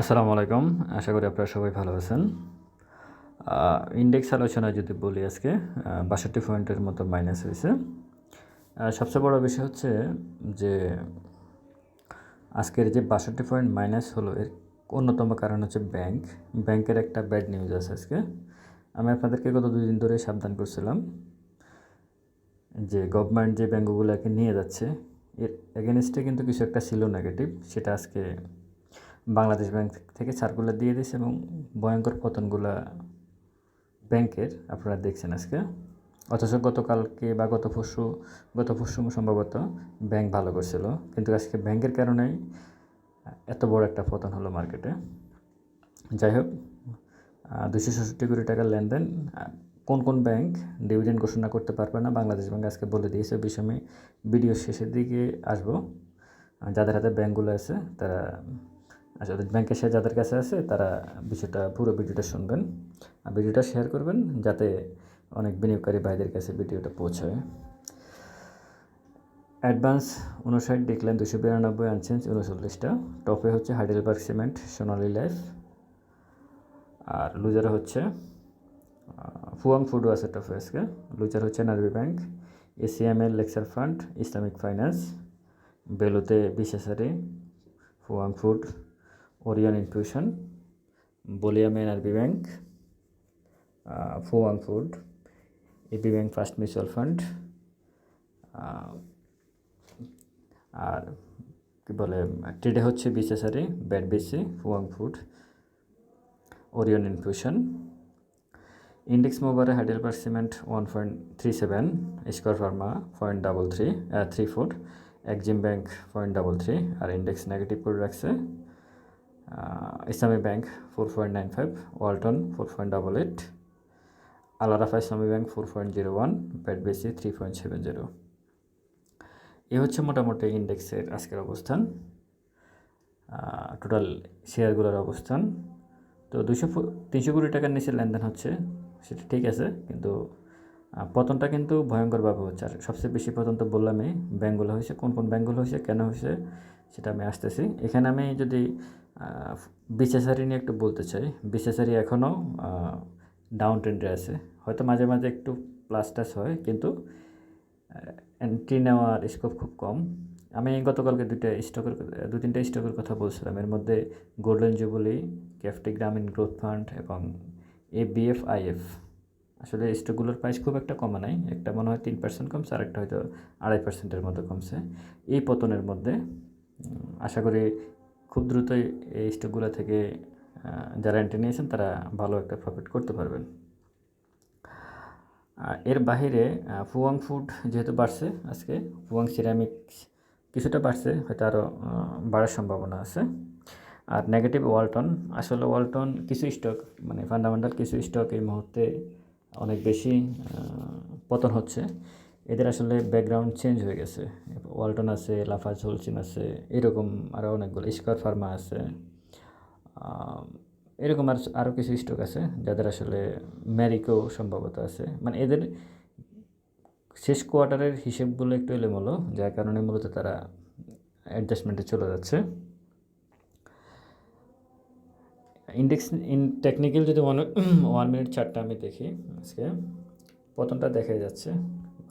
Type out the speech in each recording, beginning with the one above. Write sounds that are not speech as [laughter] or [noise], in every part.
আসসালামু আলাইকুম। আশা করি আপনারা সবাই ভালো আছেন। ইন্ডেক্স আলোচনায় যদি বলি আজকে বাষট্টি পয়েন্টের মতো মাইনাস হয়েছে। সবচেয়ে বড় বিষয় হচ্ছে যে আজকের যে বাষট্টি পয়েন্ট মাইনাস হলো, এর অন্যতম কারণ হচ্ছে ব্যাংক ব্যাংকের একটা ব্যাড নিউজ আছে আজকে। আমি আপনাদেরকে গত দুই দিন ধরে সাবধান করছিলাম যে গভর্নমেন্ট যে ব্যাঙ্কগুলোকে নিয়ে যাচ্ছে, এর এগেনস্টে কিন্তু কিছু একটা ছিল নেগেটিভ সেটা আজকে বাংলাদেশ ব্যাংক থেকে সার্কুলার দিয়ে দিয়েছে এবং ভয়ঙ্কর পতনগুলা ব্যাংকের আপনারা দেখছেন আজকে। অথচ গতকালকে বা গত পরশু গত পরশু সম্ভবত ব্যাংক ভালো করছিল। কিন্তু আজকে ব্যাংকের কারণেই এত বড় একটা পতন হলো মার্কেটে। যাই হোক দুশো ষষট্টি কোটি টাকার লেনদেন কোন কোন ব্যাংক ডিভিডেন্ড ঘোষণা করতে পারবে না, বাংলাদেশ ব্যাংক আজকে বলে দিয়েছে। বিষয়ে ভিডিও শেষের দিকে আসব। যাদের হাতে ব্যাংকগুলো আছে, তারা আসলে ব্যাংকের শেয়ার যাদের কাছে আছে, তারা বিষয়টা, পুরো ভিডিওটা শুনবেন। আর ভিডিওটা শেয়ার করবেন যাতে অনেক বিনিয়োগকারী ভাইদের কাছে ভিডিওটা পৌঁছায়। অ্যাডভান্স উনষাট দেখলেন দুশো বিরানব্বই আনচেঞ্জ উনচল্লিশটা টপে হচ্ছে Heidel Heidelberg cement Sonali life আর লুজার হচ্ছে ফুয়াং ফুড আছে টপে আজকে লুজার হচ্ছে নারবি ব্যাংক এসিএমএল লেকচার ফান্ড ইসলামিক ফাইন্যান্স বেলুতে বিশেষারি Fuwang food Orion infusion বলিয়াম NRB bank Fuwang food AB bank first mutual fund আর কী বলে, ট্রেডে হচ্ছে বিশেষারি BAT BC Fuwang food, Orion infusion, index মোবারে Heidelberg cement one point three seven, square pharma point double three three four Exim bank point double three, আর index negative করে রাখছে Islami bank four point nine five Walton four point double eight Alarafa Islami bank four point zero one বেসি three point seven zero এ হচ্ছে মোটামুটি ইন্ডেক্সের আজকের অবস্থান। Total শেয়ারগুলোর অবস্থান। তো দুশো তিনশো কোটি টাকার নিচে লেনদেন হচ্ছে, সেটা ঠিক আছে, কিন্তু পতনটা কিন্তু ভয়ঙ্করভাবে হচ্ছে। আর সবচেয়ে বেশি পতন তো বললামই ব্যাঙ্কগুলো হয়েছে, কোন কোন ব্যাঙ্কগুলো হয়েছে, কেন হয়েছে, সেটা আমি আসতেছি। এখানে আমি যদি বিশেষারি নিয়ে একটু বলতে চাই। বিশেষারি এখনও ডাউন ট্রেন্ডে আছে। হয়তো মাঝে মাঝে একটু প্লাস টাস হয়, কিন্তু এন্ট্রি নেওয়ার স্কোপ খুব কম। আমি গতকালকে দুইটা স্টকের দু তিনটা স্টকের কথা বলছিলাম। এর মধ্যে গোল্ডেন জুবলি ক্যাফটি গ্রামীণ গ্রোথ ফান্ড এবং এ বিএফ আইএফ আসলে স্টকগুলোর প্রাইস খুব একটা কমা নাই। একটা মনে হয় তিন পার্সেন্ট কমছে, আর একটা হয়তো আড়াই পার্সেন্টের মতো কমছে। এই পতনের মধ্যে আশা করি খুব দ্রুতই এই স্টকগুলো থেকে যারা এন্ট্রি নিয়েছেন তারা ভালো একটা প্রফিট করতে পারবেন। এর বাইরে ফুয়াং ফুড যেহেতু বাড়ছে আজকে, ফুয়াং সিরামিক্স কিছুটা বাড়ছে, হয়তো আরও বাড়ার সম্ভাবনা আছে। আর নেগেটিভ ওয়ালটন, আসলে ওয়ালটন কিছু স্টক মানে ফান্ডামেন্টাল কিছু স্টক এই মুহূর্তে অনেক বেশি পতন হচ্ছে। এদের আসলে ব্যাকগ্রাউন্ড চেঞ্জ হয়ে গেছে। ওয়ালটন আছে লাফাজ হোলসিন আছে, এরকম আরও অনেকগুলো স্কোয়ার ফার্মা আছে। এরকম আর আরও কিছু স্টক আছে যাদের আসলে ম্যারিকো সম্ভবত আছে। মানে এদের শেষ কোয়ার্টারের হিসেবগুলো একটু এলোমেলো, যার কারণে মূলত তারা অ্যাডজাস্টমেন্টে চলে যাচ্ছে। ইন্ডেক্স ইন টেকনিক্যাল যদি ওয়ান ওয়ান মিনিট চারটা আমি দেখি আজকে পতনটা দেখা যাচ্ছে।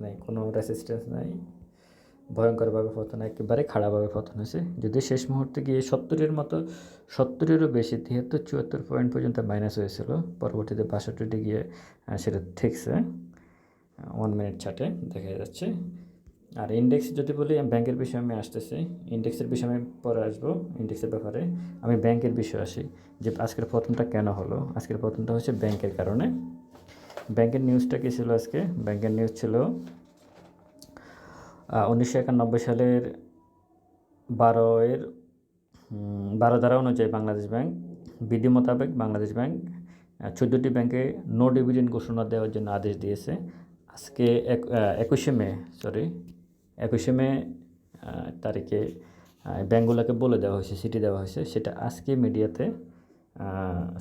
মানে কোনো রেসিস্টেন্স নাই, ভয়ঙ্করভাবে পতন একেবারে খারাপভাবে পতন হয়েছে। যদি শেষ মুহূর্তে গিয়ে সত্তরের মতো, সত্তরেরও বেশি, তিয়াত্তর, চুয়াত্তর পয়েন্ট পর্যন্ত মাইনাস হয়েছিল, পরবর্তীতে বাষট্টিতে গিয়ে সেটা ঠিকছে ওয়ান মিনিট চার্টে দেখা যাচ্ছে। আর ইন্ডেক্স যদি বলি ব্যাংকের বিষয়ে আমি আসতেছি ইন্ডেক্সের বিষয়ে আমি পরে আসব ইন্ডেক্সের ব্যাপারে। আমি ব্যাংকের বিষয়ে আসি, যে আজকের পতনটা কেন হলো? আজকের পতনটা হচ্ছে ব্যাংকের কারণে। ব্যাংকের নিউজটা কী ছিল আজকে? ব্যাংকের নিউজ ছিল উনিশশো একানব্বই সালের বারোয়ের বারো ধারা অনুযায়ী বাংলাদেশ ব্যাংক বিধি মোতাবেক বাংলাদেশ ব্যাংক চোদ্দোটি ব্যাংকে নো ডিভিডেন্ড ঘোষণা দেওয়ার জন্য আদেশ দিয়েছে। আজকে এক একুশে মে সরি একুশে মে তারিখে আহ, ব্যাংকগুলোকে বলে দেওয়া হয়েছে সিটি দেওয়া হয়েছে সেটা আজকে মিডিয়াতে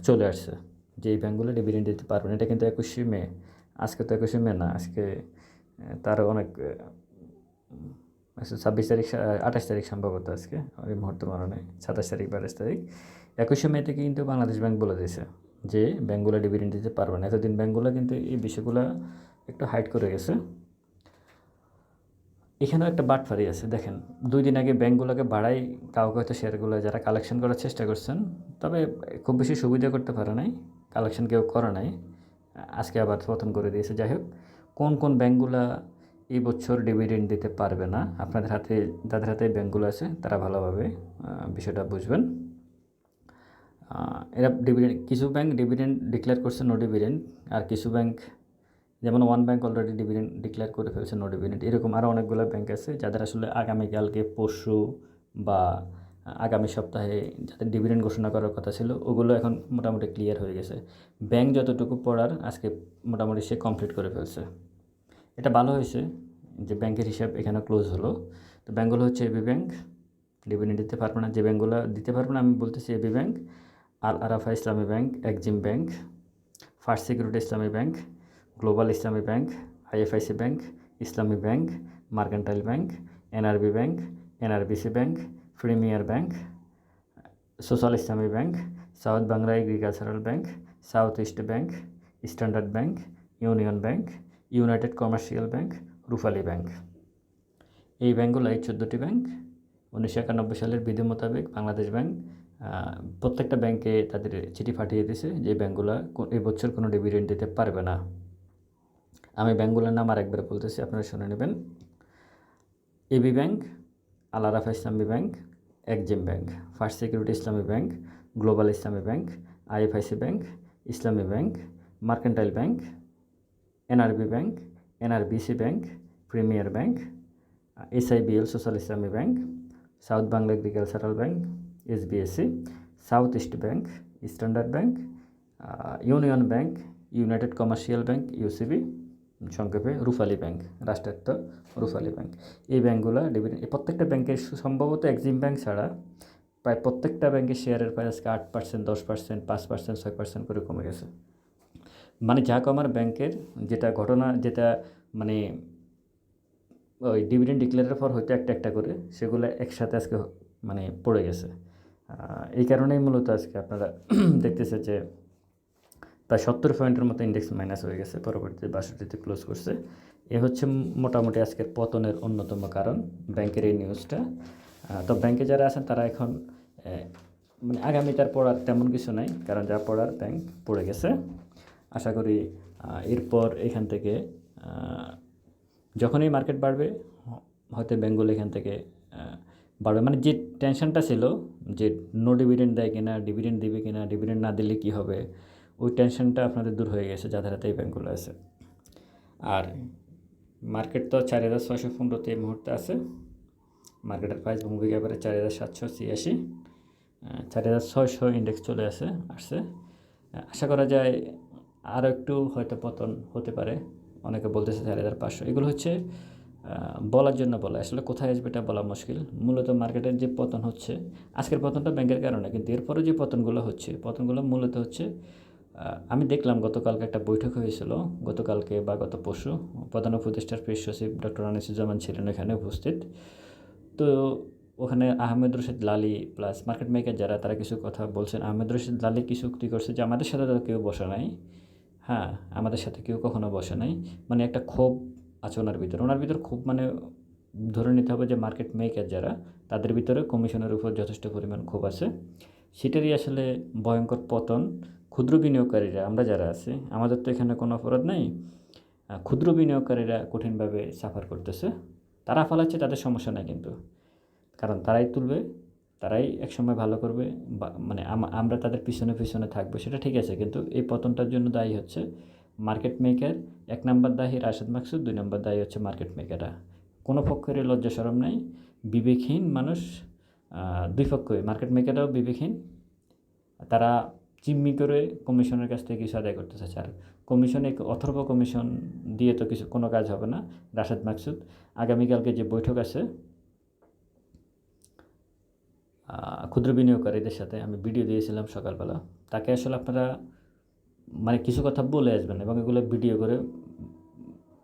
চলে আসছে। যে এই ব্যাংকগুলো ডিভিডেন্ড দিতে পারবে না এটা কিন্তু একুশে মে। আজকে তো একুশে মে না, আজকে তার অনেক ছাব্বিশ তারিখ আঠাশ তারিখ সম্ভবত আজকে, ওই মুহূর্ত মনে সাতাশ তারিখ, বাইশ তারিখ। একুশে মে থেকে কিন্তু বাংলাদেশ ব্যাংক বলে দিয়েছে যে ব্যাঙ্কগুলো ডিভিডেন্ড দিতে পারবে না। এতদিন ব্যাঙ্কগুলো কিন্তু এই বিষয়গুলো একটু হাইট করে গেছে। এখানেও একটা বাটফারি আছে, দেখেন। দুই দিন আগে ব্যাঙ্কগুলোকে বাড়াই কাউকে হয়তো শেয়ারগুলো যারা কালেকশন করার চেষ্টা করছেন, তবে খুব বেশি সুবিধা করতে পারে নাই, কালেকশন কেউ করে নাই, আজকে আবার পতন করে দিয়েছে। যাই হোক, কোন কোন ব্যাঙ্কগুলো এই বছর ডিভিডেন্ড দিতে পারবে না, আপনাদের হাতে যাদের হাতে ব্যাঙ্কগুলো আছে, তারা ভালোভাবে বিষয়টা বুঝবেন। এরা ডিভিডেন্ড কিছু ব্যাংক ডিভিডেন্ড ডিক্লেয়ার করছে নো ডিভিডেন্ড আর কিছু ব্যাংক যেমন one bank already dividend declare করে ফেলছে নো ডিভিডেন্ড এরকম আরও অনেকগুলো ব্যাংক আছে যাদের আসলে আগামীকালকে পরশু বা আগামী সপ্তাহে যাদের ডিভিডেন্ড ঘোষণা করার কথা ছিল, ওগুলো এখন মোটামুটি ক্লিয়ার হয়ে গেছে। ব্যাংক যতটুকু পড়ার, আজকে মোটামুটি সে কমপ্লিট করে ফেলছে। এটা ভালো হয়েছে যে ব্যাংকের হিসাব এখানে ক্লোজ হলো। তো ব্যাঙ্কগুলো হচ্ছে এবি ব্যাংক ডিভিডেন্ড দিতে পারবে না, যে ব্যাঙ্কগুলো দিতে পারবে না, আমি বলতেছি AB bank Al Arafah Islami bank Exim bank first security Islami bank global Islami bank IFIC bank Islami bank mercantile bank NRB bank NRBC bank premier bank social Islami bank south Bangla agricultural bank south east bank standard bank union bank united commercial bank Rupali bank এই ব্যাংকগুলো এই চোদ্দোটি bank. উনিশশো একানব্বই সালের বিধি মোতাবেক Bangladesh bank প্রত্যেকটা ব্যাংকে তাদের চিঠি পাঠিয়ে দিয়েছে যে ব্যাংকগুলো এই বছর কোনো ডিভিডেন্ড দিতে পারবে না। আমি ব্যাঙ্কগুলোর নাম আরেকবার বলতেছি, আপনারা শুনে নেবেন। AB bank Al Arafah Islami bank Exim bank first security Islami bank global Islami bank IFIC bank Islami bank mercantile bank NRB bank NRBC bank premier bank SIBL social Islami bank south Bangla agricultural bank S B S C, south east bank standard bank union bank united commercial bank UCB. সংক্ষেপে Rupali bank, রাষ্ট্রায়ত্ত রুফালি bank. এই ব্যাংকগুলো dividend প্রত্যেকটা ব্যাংকের সম্ভবত Exim bank ছাড়া প্রায় প্রত্যেকটা ব্যাংকের শেয়ারের প্রায় আজকে আট পার্সেন্ট দশ পার্সেন্ট পাঁচ পার্সেন্ট ছয় পার্সেন্ট করে কমে গেছে। মানে যা কমার ব্যাংকের যেটা ঘটনা, যেটা মানে ওই ডিভিডেন্ড ডিক্লেয়ারের পর হয়তো একটা একটা করে সেগুলো একসাথে আজকে মানে পড়ে গেছে। এই কারণেই মূলত আজকে আপনারা [clears throat] দেখতেছে যে প্রায় সত্তর পয়েন্টের মতো ইন্ডেক্স মাইনাস হয়ে গেছে, পরবর্তীতে বাষট্টিতে ক্লোজ করছে। এ হচ্ছে মোটামুটি আজকের পতনের অন্যতম কারণ ব্যাংকের এই নিউজটা তো ব্যাংকে যারা আছেন তারা এখন মানে আগামী তার পড়ার তেমন কিছু নাই, কারণ যা পড়ার ব্যাংক পড়ে গেছে। আশা করি এরপর এখান থেকে যখনই মার্কেট বাড়বে হয়তো ব্যাঙ্কগুলো এখান থেকে বাড়বে। মানে যে টেনশনটা ছিল, যে নো ডিভিডেন্ড দেয় কিনা ডিভিডেন্ড দিবে কিনা ডিভিডেন্ড না দিলে কী হবে ওই টেনশনটা আপনাদের দূর হয়ে গেছে যাদের হাতে এই ব্যাঙ্কগুলো আছে। আর মার্কেট তো চার হাজার ছয়শো পনেরোতে এই মুহূর্তে আছে। মার্কেটের প্রাইস মুভি এবারে চার হাজার সাতশো ছিয়াশি চার হাজার ছয়শো ইন্ডেক্স চলে আসে, আসছে। আশা করা যায় আরও একটু হয়তো পতন হতে পারে। অনেকে বলতেছে চার হাজার পাঁচশো। এগুলো হচ্ছে বলার জন্য বলা। আসলে কোথায় আসবে এটা বলা মুশকিল। মূলত মার্কেটের যে পতন হচ্ছে, আজকের পতনটা ব্যাংকের কারণে। কিন্তু এরপরে যে পতনগুলো হচ্ছে, পতনগুলো মূলত হচ্ছে আমি দেখলাম গতকালকে একটা বৈঠক হয়েছিল, গতকালকে বা গত পরশু প্রধান উপদেষ্টার প্রেস সচিব ডক্টর আনিসুজ্জামান ছিলেন এখানে উপস্থিত। তো ওখানে আহমেদ রশিদ লালি প্লাস মার্কেট মেকার যারা, তারা কিছু কথা বলছেন। আহমেদ রশিদ লালি কিছু উক্তি করছে যে আমাদের সাথে তো কেউ বসে নাই। হ্যাঁ আমাদের সাথে কেউ কখনো বসে নাই। মানে একটা ক্ষোভ আছে ওনার ভিতরে। ওনার ভিতরে খুব মানে ধরে নিতে হবে যে মার্কেট মেকার যারা, তাদের ভিতরে কমিশনের উপর যথেষ্ট পরিমাণ ক্ষোভ আছে। সেটারই আসলে ভয়ঙ্কর পতন। ক্ষুদ্র বিনিয়োগকারীরা, আমরা যারা আছি, আমাদের তো এখানে কোনো অপরাধ নাই। ক্ষুদ্র বিনিয়োগকারীরা কঠিনভাবে সাফার করতেছে। তারা ফালাচ্ছে, তাদের সমস্যা নাই কিন্তু। কারণ তারাই তুলবে, তারাই একসময় ভালো করবে মানে আম- আমরা তাদের পিছনে পিছনে থাকব, সেটা ঠিক আছে। কিন্তু এই পতনটার জন্য দায়ী হচ্ছে মার্কেট মেকার এক নম্বর দায়ী রাশেদ মাকসুদ, দুই নম্বর দায়ী হচ্ছে মার্কেট মেকাররা কোনো পক্ষেরই লজ্জা সরম নাই। বিবেকহীন মানুষ দুই পক্ষই মার্কেট মেকাররাও বিবেকহীন। তারা চিম্মি করে কমিশনের কাছ থেকে কিছু আদায় করতে চাচ্ছে আর কমিশনে অথর্ব কমিশন দিয়ে তো কিছু কোনো কাজ হবে না, রাশেদ মাকসুদ। আগামীকালকে যে বৈঠক আছে ক্ষুদ্র বিনিয়োগকারীদের সাথে আমি ভিডিও দিয়েছিলাম সকালবেলা। তাকে আসলে আপনারা মানে কিছু কথা বলে আসবেন এবং এগুলো ভিডিও করে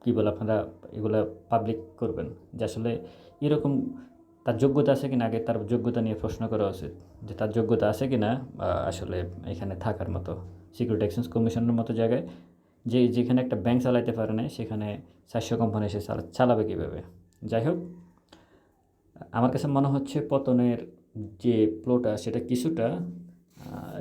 কী বলে আপনারা এগুলো পাবলিক করবেন। যে আসলে এরকম তার যোগ্যতা আছে কিনা আগে তার যোগ্যতা নিয়ে প্রশ্ন করা উচিত। যে তার যোগ্যতা আছে কিনা আসলে এখানে থাকার মতো সিকিউরিটি এক্সচেঞ্জ কমিশনের মতো জায়গায়। যে যেখানে একটা ব্যাংক চালাইতে পারে না সেখানে চারশো কোম্পানি সে চালা- চালাবে কীভাবে? যাই হোক, আমার কাছে মনে হচ্ছে পতনের যে প্লোটা সেটা কিছুটা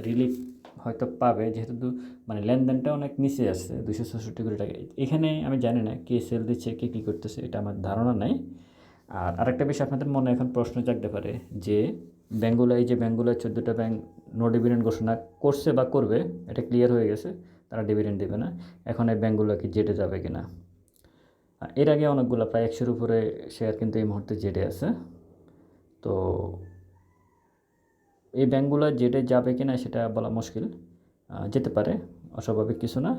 রিলিফ হয়তো পাবে। যেহেতু মানে লেনদেনটা অনেক নিচে আছে দুশো ছষট্টি কোটি টাকা। এখানে আমি জানি না কে সেল দিচ্ছে, কে কী করতেছে, এটা আমার ধারণা নাই। আর আরেকটা বিষয় আপনাদের মনে এখন প্রশ্ন জাগতে পারে যে ব্যাঙ্কগুলো এই যে ব্যাঙ্কগুলো চোদ্দোটা ব্যাংক নো ডিভিডেন্ড ঘোষণা করছে বা করবে, এটা ক্লিয়ার হয়ে গেছে, তারা ডিভিডেন্ড দেবে না। এখন এই ব্যাঙ্কগুলো কি জেটে যাবে কি না এর আগে অনেকগুলো, প্রায় একশোর উপরে শেয়ার কিন্তু এই মুহূর্তে জেটে আছে। তো এই ব্যাঙ্কগুলো জেটে যাবে কি না সেটা বলা মুশকিল যেতে পারে, অস্বাভাবিক কিছু না।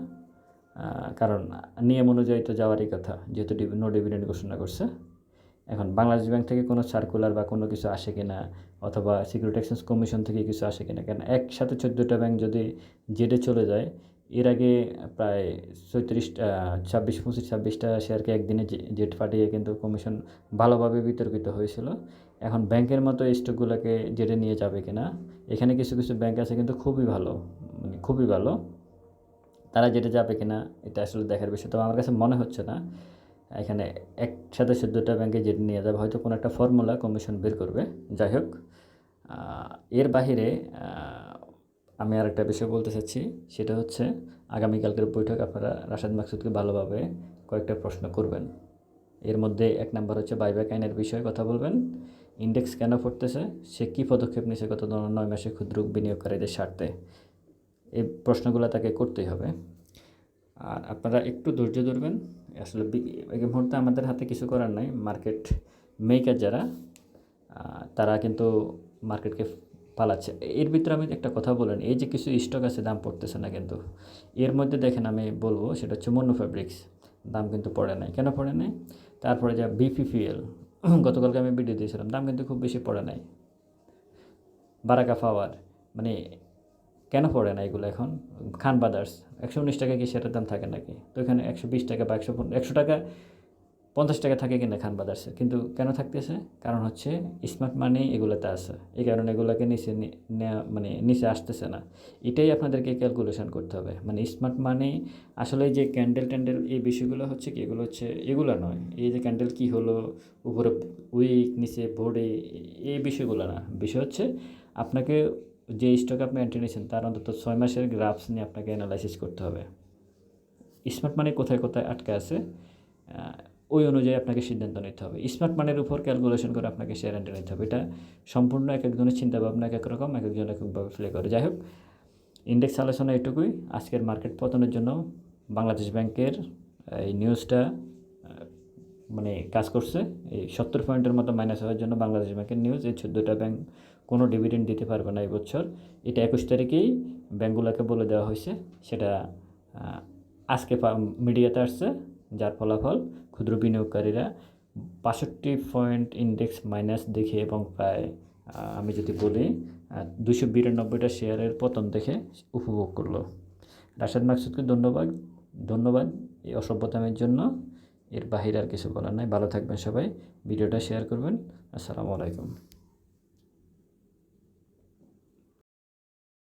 কারণ নিয়ম অনুযায়ী তো যাওয়ারই কথা, যেহেতু নো ডিভিডেন্ড ঘোষণা করছে। এখন বাংলাদেশ ব্যাংক থেকে কোনো সার্কুলার বা কোনো কিছু আসে কিনা অথবা সিকিউরিটি এক্সচেঞ্জ কমিশন থেকে কিছু আসে কিনা? কেন একসাথে চোদ্দোটা ব্যাংক যদি জেডে চলে যায়, এর আগে প্রায় চৌত্রিশটা ছাব্বিশ, পঁচিশ, ছাব্বিশটা শেয়ারকে একদিনে জেট ফাটিয়ে কিন্তু কমিশন ভালোভাবে বিতর্কিত হয়েছিল। এখন ব্যাংকের মতো স্টকগুলোকে জেটে নিয়ে যাবে কিনা? এখানে কিছু কিছু ব্যাংক আছে কিন্তু খুবই ভালো মানে খুবই ভালো। তারা যেটা যাবে কিনা, এটা আসলে দেখার বিষয়। তবে আমার কাছে মনে হচ্ছে না। এখানে একসাথে চোদ্দোটা ব্যাংকে যেটা নিয়ে যাবে, হয়তো কোনো একটা ফর্মুলা কমিশন বের করবে। যাই হোক এর বাহিরে আমি আর একটা বিষয় বলতে চাচ্ছি, সেটা হচ্ছে আগামীকালকের বৈঠক আপনারা রাশেদ মাকসুদকে ভালোভাবে কয়েকটা প্রশ্ন করবেন। এর মধ্যে এক নাম্বার হচ্ছে বাইব্যাক আইনের বিষয়ে কথা বলবেন। ইন্ডেক্স কেন পড়তেছে সে কী পদক্ষেপ নিয়েছে গত নয় মাসে ক্ষুদ্র বিনিয়োগকারীদের স্বার্থে? এই প্রশ্নগুলো তাকে করতেই হবে। আর আপনারা একটু ধৈর্য ধরবেন। আসলে এই মুহূর্তে আমাদের হাতে কিছু করার নাই। মার্কেট মেকার যারা তারা কিন্তু মার্কেটকে পালাচ্ছে। এর ভিতরে আমি একটা কথা বলেন এই যে কিছু স্টক আছে, দাম পড়তেছে না কিন্তু। এর মধ্যে দেখেন আমি বলব, সেটা হচ্ছে মনো ফ্যাব্রিক্স দাম কিন্তু পড়ে নাই। কেন পড়ে নাই? তারপরে যা বিপিপিএল [clears throat] গতকালকে আমি ভিডিও দিয়েছিলাম। দাম কিন্তু খুব বেশি পড়ে নাই। বারাকা পাওয়ার মানে কেন পড়ে না এগুলো এখন? খান বাদার্স একশো উনিশ টাকা কি সেটার দাম থাকে নাকি? তো এখানে একশো বিশ টাকা বা একশো একশো টাকা, পঞ্চাশ টাকা থাকে কিনা খান বাদার্সে কিন্তু কেন থাকতেছে? কারণ হচ্ছে স্মার্ট মানি এগুলোতে আছে। এই কারণে এগুলোকে নিচে নেওয়া মানে নিচে আসতেছে না। এটাই আপনাদেরকে ক্যালকুলেশন করতে হবে। মানে স্মার্ট মানি আসলে যে ক্যান্ডেল ট্যান্ডেল এই বিষয়গুলো হচ্ছে কি? এগুলো হচ্ছে, এগুলো নয়। এই যে ক্যান্ডেল কি হলো, উপরে উইক নিচে বোর্ডে এই বিষয়গুলো না। বিষয় হচ্ছে আপনাকে যে স্টক আপনি এন্ট্রি নিয়েছেন, তার অন্তত ছয় মাসের গ্রাফস নিয়ে আপনাকে অ্যানালাইসিস করতে হবে। স্মার্ট মানি কোথায় কোথায় আটকে আছে ওই অনুযায়ী আপনাকে সিদ্ধান্ত নিতে হবে। স্মার্ট মানির উপর ক্যালকুলেশন করে আপনাকে শেয়ার এন্ট্রি নিতে হবে। এটা সম্পূর্ণ এক একজনের চিন্তাভাবনা এক এক রকম, এক একজন এক একভাবে প্লে করে। যাই হোক ইন্ডেক্স আলোচনা এটুকুই। আজকের মার্কেট পতনের জন্য বাংলাদেশ ব্যাংকের, এই নিউজটা মানে কাজ করছে। এই সত্তর পয়েন্টের মতো মাইনাস হওয়ার জন্য বাংলাদেশ ব্যাংকের নিউজ এই চোদ্দোটা ব্যাংক কোনো ডিভিডেন্ড দিতে পারবে না এবছর। এটা একুশ তারিখেই ব্যাংকগুলোকে বলে দেওয়া হয়েছে। সেটা আজকে মিডিয়াতে আসছে, যার ফলাফল ক্ষুদ্র বিনিয়োগকারীরা বাষট্টি পয়েন্ট ইন্ডেক্স মাইনাস দেখে এবং প্রায় আমি যদি বলি দুশো বিরানব্বইটা শেয়ারের পতন দেখে উপভোগ করল। রাশেদ মাকসুদকে ধন্যবাদ ধন্যবাদ এই অসভ্যতামের জন্য। এর বাহিরে আর কিছু বলার নাই। ভালো থাকবেন সবাই। ভিডিওটা শেয়ার করবেন। আসসালামু আলাইকুম।